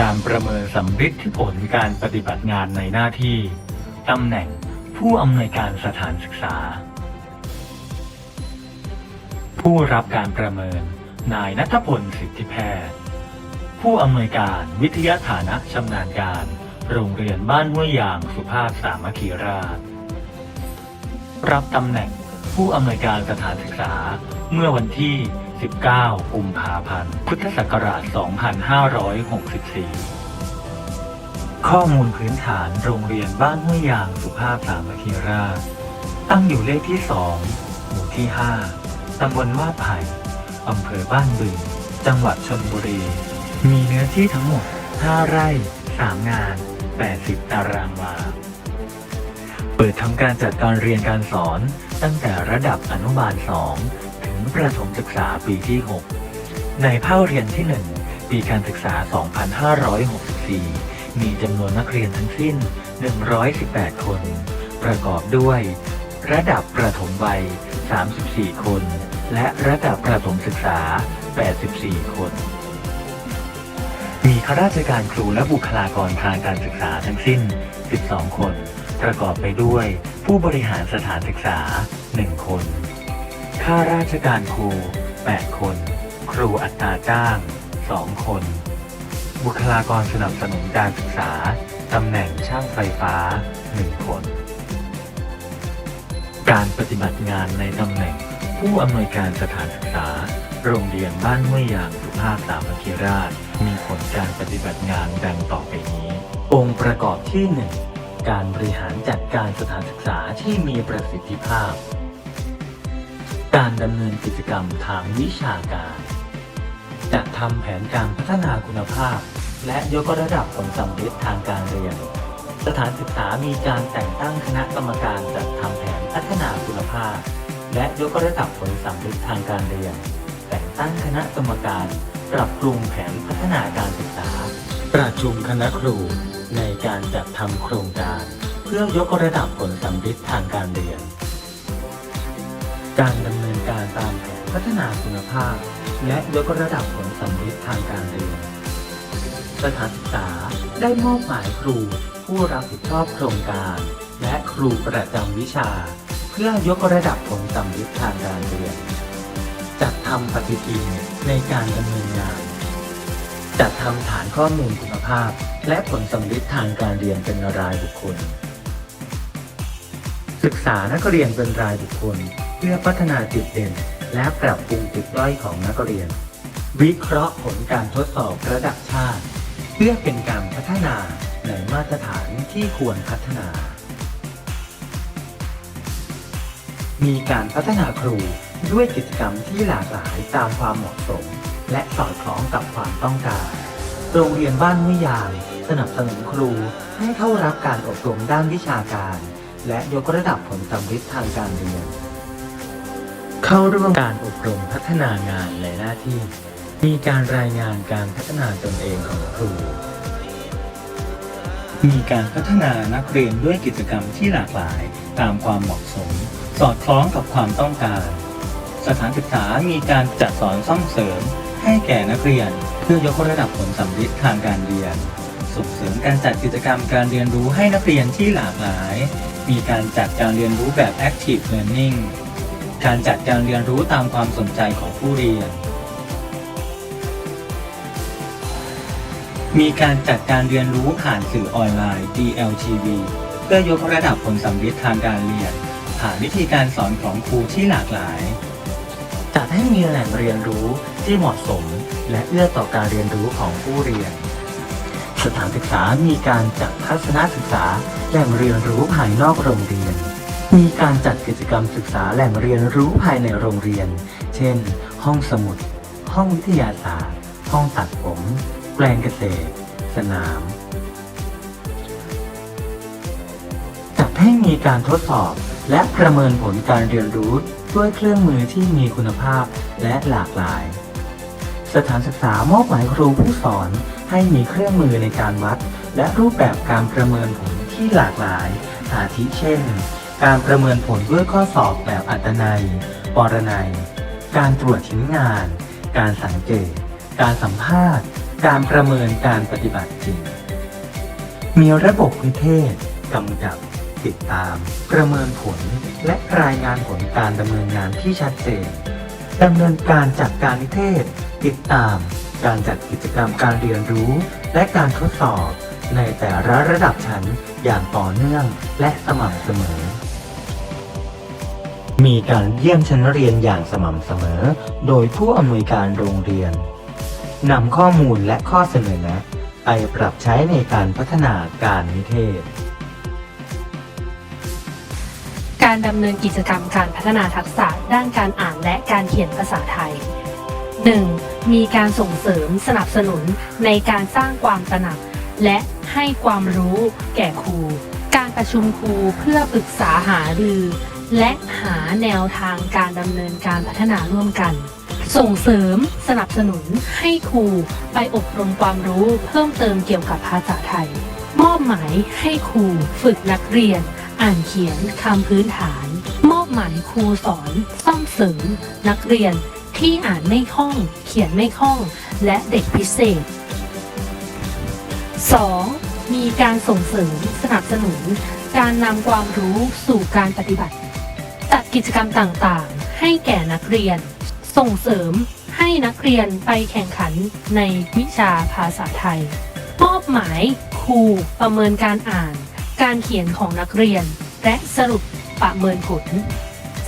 การประเมินสำฤทธิผลการปฏิบัติงานในหน้าที่ตำแหน่งผู้อำนวยการสถานศึกษา ผู้รับการประเมิน นายนัทพลสิทธิแพทย์ ผู้อำนวยการวิทยาฐานะชำนาญการ โรงเรียนบ้านห้วยยางสุภาพสามัคคีราช รับตำแหน่งผู้อำนวยการสถานศึกษาเมื่อวันที่ 19 กุมภาพันธ์ พุทธศักราช 2564ข้อมูลพื้นฐานโรงเรียนบ้านห้วยยางสุภาพสามัคคีราช ตั้งอยู่เลขที่ 2 หมู่ที่ 5 ตำบลว่าไผ่อำเภอบ้านบึง จังหวัดชนบุรี มีเนื้อที่ทั้งหมด 5 ไร่ 3 งาน 80 ตารางวา เปิดทำการจัดการเรียนการสอนตั้งแต่ระดับอนุบาล2ถึง ประถมศึกษาปีที่ 6 ในภาคเรียนที่ 1 ปีการศึกษา 2564 มีจำนวนนักเรียนทั้งสิ้น 118 คน ประกอบด้วย ระดับประถมวัย 34 คน และระดับประถมศึกษา 84 คน มีข้าราชการครูและบุคลากรทางการศึกษาทั้งสิ้น 12 คน ประกอบไปด้วย ผู้บริหารสถานศึกษา 1 คน ข้าราชการครู 8 คน ครูอัตราจ้าง 2 คน บุคลากรสนับสนุนการศึกษา ตำแหน่งช่างไฟฟ้า 1 คน การปฏิบัติงานในตำแหน่ง ผู้อำนวยการสถานศึกษา โรงเรียนบ้านห้วยยางสุภาพสามัคคีราช มีผลการปฏิบัติงานดังต่อไปนี้ องค์ประกอบที่ 1 การบริหารจัดการสถานศึกษาที่มีประสิทธิภาพ การดำเนินกิจกรรมทางวิชาการ จัดทำแผนการพัฒนาคุณภาพ และยกระดับผลสำเร็จทางการเรียน สถานศึกษามีการแต่งตั้งคณะกรรมการจัดทำแผนพัฒนาคุณภาพ และยกระดับผลสำเร็จทางการเรียน แต่งตั้งคณะกรรมการ ปรับปรุงแผนพัฒนาการศึกษา ประชุมคณะครูในการจัดทำโครงการ เพื่อยกระดับผลสำเร็จทางการเรียน การดำเนินการตามแผนพัฒนาคุณภาพ และยกระดับผลสำเร็จทางการเรียน สถานศึกษาได้มอบหมายครู ผู้รับผิดชอบโครงการ และครูประจำวิชา เพื่อยกระดับผลสำเร็จทางการเรียน จัดทำปฏิทินในการดำเนินงาน จัดทำฐานข้อมูลคุณภาพ และผลสำเร็จทางการเรียนเป็นรายบุคคล ศึกษานักเรียนเป็นรายบุคคล เพื่อพัฒนาจุดเด่น และปรับปรุงจุดด้อยของนักเรียน วิเคราะห์ผลการทดสอบระดับชาติ เพื่อเป็นการพัฒนาในมาตรฐานที่ควรพัฒนา มีการพัฒนาครูด้วยกิจกรรมที่หลากหลายตามความเหมาะสม และสอดคล้องกับความต้องการ โรงเรียนบ้านห้วยยางสนับสนุนครูให้เข้ารับการอบรมด้านวิชาการ และยกระดับผลสำเร็จทางการเรียน เข้าร่วมการอบรมพัฒนางานและหน้าที่ มีการรายงานการพัฒนาตนเองของครู มีการพัฒนานักเรียนด้วยกิจกรรมที่หลากหลายตามความเหมาะสม สอดคล้องกับความต้องการ สถานศึกษามีการจัดสอนซ่อมเสริม ให้แก่นักเรียน เพื่อยกระดับผลสำเร็จทางการเรียน ส่งเสริมการจัดกิจกรรมการเรียนรู้ให้นักเรียนที่หลากหลาย มีการจัดการเรียนรู้แบบ active learning การจัดการเรียนรู้ตามความสนใจของผู้เรียน มีการจัดการเรียนรู้ผ่านสื่อออนไลน์ DLTV เพื่อยกระดับผลสำเร็จทางการเรียน ผ่านวิธีการสอนของครูที่หลากหลายจัดให้มีแหล่งเรียนรู้ที่เหมาะสม และเอื้อต่อการเรียนรู้ของผู้เรียน สถานศึกษามีการจัดทัศนศึกษาแหล่งเรียนรู้ภายนอกโรงเรียน มีการจัดกิจกรรมศึกษาแหล่งเรียนรู้ภายในโรงเรียน เช่น ห้องสมุด ห้องวิทยาศาสตร์ ห้องตัดผม แปลงเกษตร สนาม จัดให้มีการทดสอบและประเมินผลการเรียนรู้ด้วยเครื่องมือที่มีคุณภาพและหลากหลาย สถานศึกษามอบหมายครูผู้สอนให้มีเครื่องมือในการวัด และรูปแบบการประเมินผลที่หลากหลายอาทิเช่น การประเมินผลด้วยข้อสอบแบบอัตนัย ปรนัย การตรวจชิ้นงาน การสังเกต การสัมภาษณ์ การประเมินการปฏิบัติจริง มีระบบนิเทศกำกับ ติดตาม ประเมินผล และรายงานผลการดำเนินงานที่ชัดเจนดำเนินการจัดการนิเทศ ติดตาม การจัดกิจกรรมการเรียนรู้ และการทดสอบ ในแต่ละระดับชั้นอย่างต่อเนื่องและสม่ำเสมอ มีการเยี่ยมชั้นเรียนอย่างสม่ำเสมอ โดยผู้อำนวยการโรงเรียนนำข้อมูลและข้อเสนอแนะไปปรับใช้ในการพัฒนาการนิเทศ การดำเนินกิจกรรมการพัฒนาทักษะด้านการอ่านและการเขียนภาษาไทย 1. มีการส่งเสริมสนับสนุนในการสร้างความตระหนัก และให้ความรู้แก่ครู การประชุมครูเพื่อปรึกษาหารือ และหาแนวทางการดำเนินการพัฒนาร่วมกัน ส่งเสริมสนับสนุนให้ครูไปอบรมความรู้เพิ่มเติมเกี่ยวกับภาษาไทย มอบหมายให้ครูฝึกนักเรียน อ่านเขียนคำพื้นฐาน มอบหมายครูสอนซ่อมเสริมนักเรียนที่อ่านไม่คล่อง เขียนไม่คล่อง และเด็กพิเศษ 2. มีการส่งเสริมสนับสนุน การนำความรู้สู่การปฏิบัติ จัดกิจกรรมต่างๆ ให้แก่นักเรียน ส่งเสริมให้นักเรียนไปแข่งขันในวิชาภาษาไทย มอบหมายครูประเมินการอ่าน การเขียนของนักเรียน และสรุปประเมินผล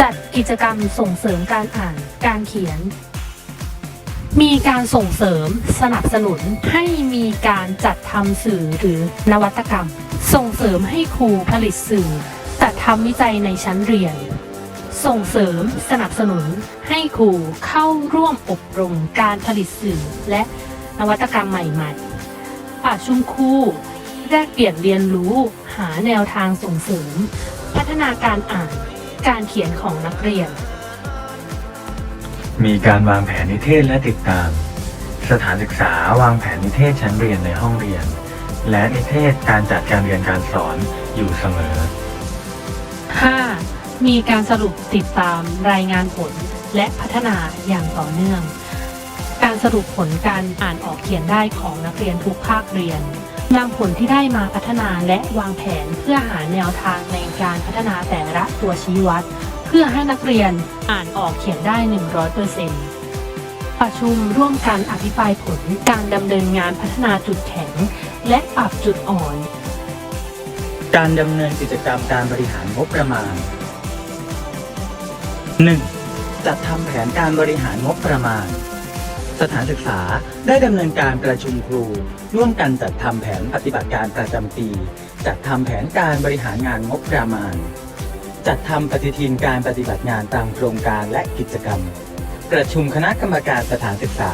จัดกิจกรรมส่งเสริมการอ่าน การเขียน มีการส่งเสริมสนับสนุนให้มีการจัดทำสื่อหรือนวัตกรรม ส่งเสริมให้ครูผลิตสื่อ จัดทำวิจัยในชั้นเรียน ส่งเสริมสนับสนุนให้ครูเข้าร่วมอบรมการผลิตสื่อและนวัตกรรมใหม่ๆประชุมครูแลกเปลี่ยนเรียนรู้หาแนวทางส่งเสริม พัฒนาการอ่านการเขียนของนักเรียน มีการวางแผนนิเทศและติดตาม สถานศึกษาวางแผนนิเทศชั้นเรียนในห้องเรียน และนิเทศการจัดการเรียนการสอนอยู่เสมอ 5. มีการสรุปติดตามรายงานผลและพัฒนาอย่างต่อเนื่อง การสรุปผลการอ่านออกเขียนได้ของนักเรียนทุกภาคเรียนนำผลที่ได้มาพัฒนาและวางแผนเพื่อหาแนวทางในการพัฒนาแต่ละตัวชี้วัด เพื่อให้นักเรียนอ่านออกเขียนได้ 100%ประชุมร่วมกันอภิปรายผลการดำเนินงานพัฒนาจุดแข็ง และปรับจุดอ่อน การดำเนินกิจกรรมการบริหารงบประมาณ 1. จัดทำแผนการบริหารงบประมาณ สถานศึกษาได้ดำเนินการประชุมครู ร่วมกันจัดทำแผนปฏิบัติการประจำปี จัดทำแผนการบริหารงานงบประมาณ จัดทำปฏิทินการปฏิบัติงานตามโครงการและกิจกรรม ประชุมคณะกรรมการสถานศึกษา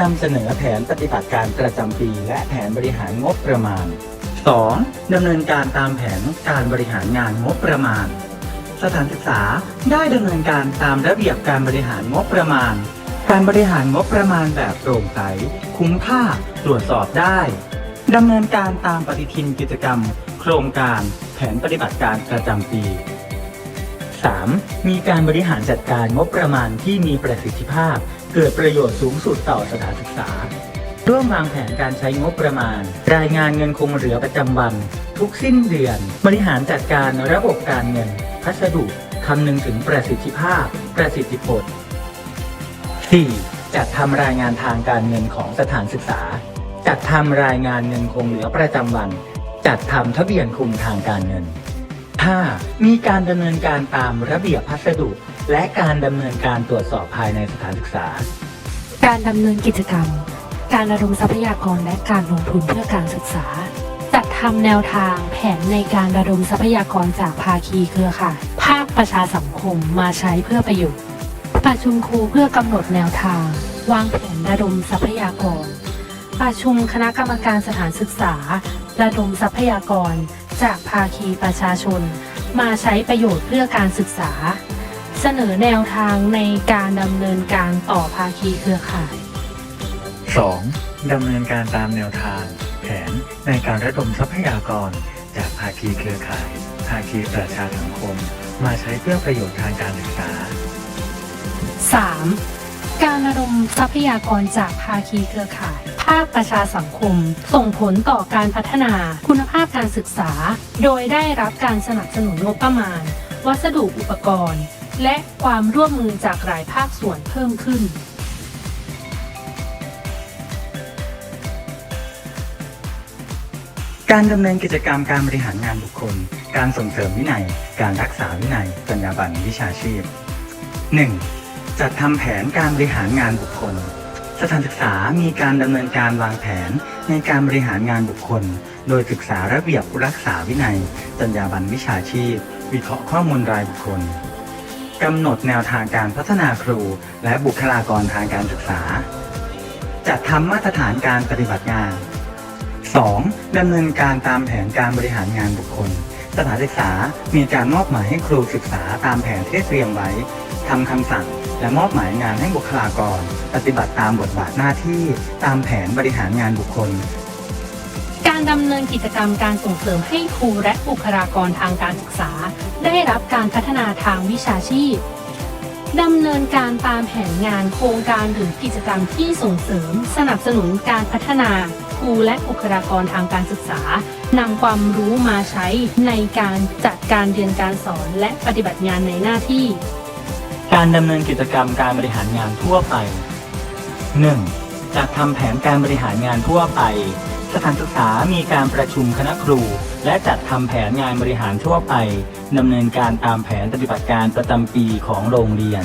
นำเสนอแผนปฏิบัติการประจำปี และแผนบริหารงบประมาณ 2. ดำเนินการตามแผนการบริหารงานงบประมาณ สถานศึกษาได้ดำเนินการตามระเบียบการบริหารงบประมาณ การบริหารงบประมาณแบบโปร่งใส คุ้มค่า ตรวจสอบได้ดำเนินการตามปฏิทินกิจกรรม โครงการแผนปฏิบัติการประจำปี 3. มีการบริหารจัดการงบประมาณที่มีประสิทธิภาพ เกิดประโยชน์สูงสุดต่อสถานศึกษา ร่วมวางแผนการใช้งบประมาณ รายงานเงินคงเหลือประจำวัน ทุกสิ้นเดือน บริหารจัดการระบบการเงิน พัสดุคำนึงถึงประสิทธิภาพ ประสิทธิผล 4. จัดทำรายงานทางการเงินของสถานศึกษา จัดทำรายงานเงินคงเหลือประจำวัน จัดทำทะเบียนคุมทางการเงิน 5. มีการดำเนินการตามระเบียบพัสดุ และการดำเนินการตรวจสอบภายในสถานศึกษา การดำเนินกิจกรรม การระดมทรัพยากรและการลงทุนเพื่อการศึกษา ทำแนวทางแผนในการระดมทรัพยากรจากภาคีเครือข่ายภาคประชาสังคมมาใช้เพื่อประโยชน์ประชุมครูเพื่อกำหนดแนวทาง วางแผนระดมทรัพยากร ประชุมคณะกรรมการสถานศึกษา ระดมทรัพยากร จากภาคีประชาชน มาใช้ประโยชน์เพื่อการศึกษา เสนอแนวทางในการดำเนินการต่อภาคีเครือข่าย 2. ดำเนินการตามแนวทาง แผนในการระดมทรัพยากร จากภาคีเครือข่าย ภาคีประชาสังคม มาใช้เพื่อประโยชน์ทางการศึกษา 3. การระดมทรัพยากรจากภาคีเครือข่าย ภาคประชาสังคม ส่งผลต่อการพัฒนาคุณภาพการศึกษา โดยได้รับการสนับสนุนงบประมาณ วัสดุอุปกรณ์ และความร่วมมือจากหลายภาคส่วนเพิ่มขึ้น การดำเนินกิจกรรมการบริหารงานบุคคล การส่งเสริมวินัย การรักษาวินัยจรรยาบรรณวิชาชีพ 1. จัดทำแผนการบริหารงานบุคคล สถานศึกษามีการดำเนินการวางแผนในการบริหารงานบุคคล โดยศึกษาระเบียบรักษาวินัยจรรยาบรรณวิชาชีพ วิเคราะห์ข้อมูลรายบุคคลกำหนดแนวทางการพัฒนาครู และบุคลากรทางการศึกษา จัดทำมาตรฐานการปฏิบัติงาน 2. ดำเนินการตามแผนการบริหารงานบุคคล สถานศึกษามีการมอบหมายให้ครูศึกษาตามแผนที่ได้เตรียมไว้ทำคำสั่ง และมอบหมายงานให้บุคลากร ปฏิบัติตามบทบาทหน้าที่ตามแผนบริหารงานบุคคล การดำเนินกิจกรรมการส่งเสริมให้ครูและบุคลากรทางการศึกษา ได้รับการพัฒนาทางวิชาชีพดำเนินการตามแผนงานโครงการหรือกิจกรรมที่ส่งเสริม สนับสนุนการพัฒนา ครูและบุคลากรทางการศึกษานำความรู้มาใช้ในการจัดการเรียนการสอนและปฏิบัติงานในหน้าที่ การดำเนินกิจกรรมการบริหารงานทั่วไป 1. จัดทำแผนการบริหารงานทั่วไป สถานศึกษามีการประชุมคณะครู และจัดทำแผนงานบริหารทั่วไปดำเนินการตามแผนปฏิบัติการประจำปีของโรงเรียน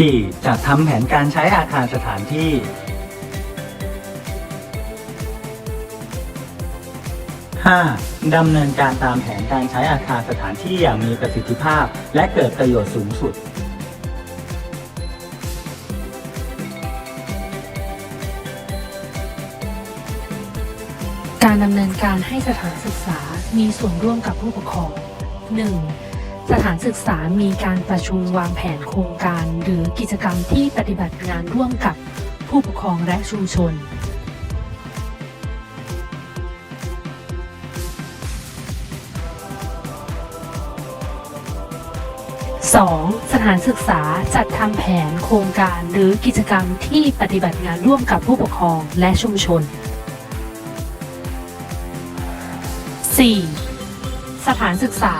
4. จัดทำแผนการใช้อาคารสถานที่ 5. ดำเนินการตามแผนการใช้อาคารสถานที่อย่างมีประสิทธิภาพ และเกิดประโยชน์สูงสุด การดำเนินการให้สถานศึกษามีส่วนร่วมกับผู้ปกครอง 1. สถานศึกษามีการประชุมวางแผนโครงการ หรือกิจกรรมที่ปฏิบัติงานร่วมกับผู้ปกครองและชุมชน 2. สถานศึกษาจัดทำแผนโครงการหรือกิจกรรมที่ปฏิบัติงานร่วมกับผู้ปกครองและชุมชน 4. สถานศึกษา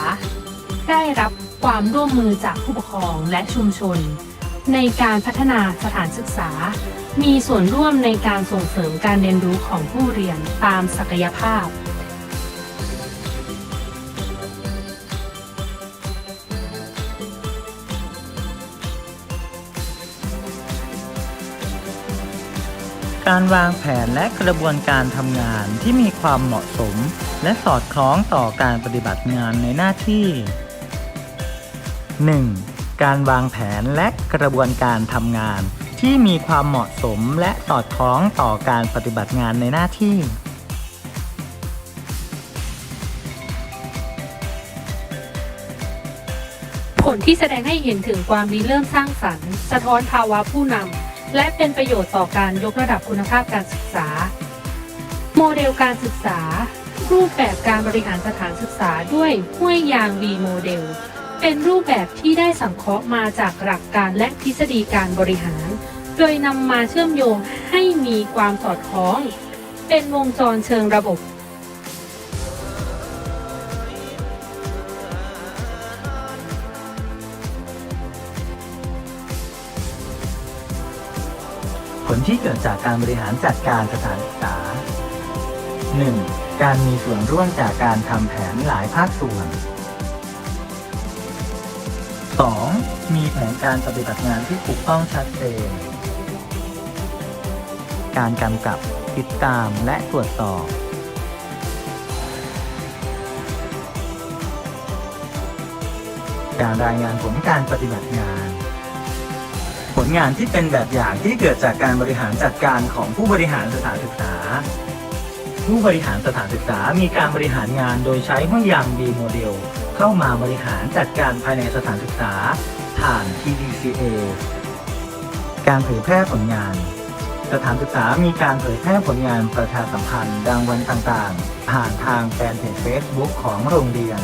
ได้รับความร่วมมือจากผู้ปกครองและชุมชน ในการพัฒนาสถานศึกษา มีส่วนร่วมในการส่งเสริมการเรียนรู้ของผู้เรียนตามศักยภาพ การวางแผนและกระบวนการทำงานที่มีความเหมาะสม และสอดคล้องต่อการปฏิบัติงานในหน้าที่ 1. การวางแผนและกระบวนการทำงาน ที่มีความเหมาะสมและสอดคล้องต่อการปฏิบัติงานในหน้าที่ ผลที่แสดงให้เห็นถึงความริเริ่มสร้างสรรค์ สะท้อนภาวะผู้นำและเป็นประโยชน์ต่อการยกระดับคุณภาพการศึกษา โมเดลการศึกษา รูปแบบการบริหารสถานศึกษาด้วยห้วยยาง V โมเดล เป็นรูปแบบที่ได้สังเคราะห์มาจากหลักการและทฤษฎีการบริหาร โดยนำมาเชื่อมโยงให้มีความสอดคล้อง เป็นวงจรเชิงระบบผลที่เกิดจากการบริหารจัดการสถานศึกษา 1. การมีส่วนร่วมจากการทำแผนหลายภาคส่วน 2. มีแผนการปฏิบัติงานที่ถูกต้องชัดเจน การกำกับติดตามและตรวจสอบ การรายงานผลการปฏิบัติงาน ผลงานที่เป็นแบบอย่างที่เกิดจากการบริหารจัดการของผู้บริหารสถานศึกษา ผู้บริหารสถานศึกษามีการบริหารงานโดยใช้ห้วยยางดีโมเดล เข้ามาบริหารจัดการภายในสถานศึกษา ผ่าน TDCA การเผยแพร่ผลงาน สถานศึกษามีการเผยแพร่ผลงานประชาสัมพันธ์รางวัลต่างๆ ผ่านทางแฟนเพจ Facebook ของโรงเรียน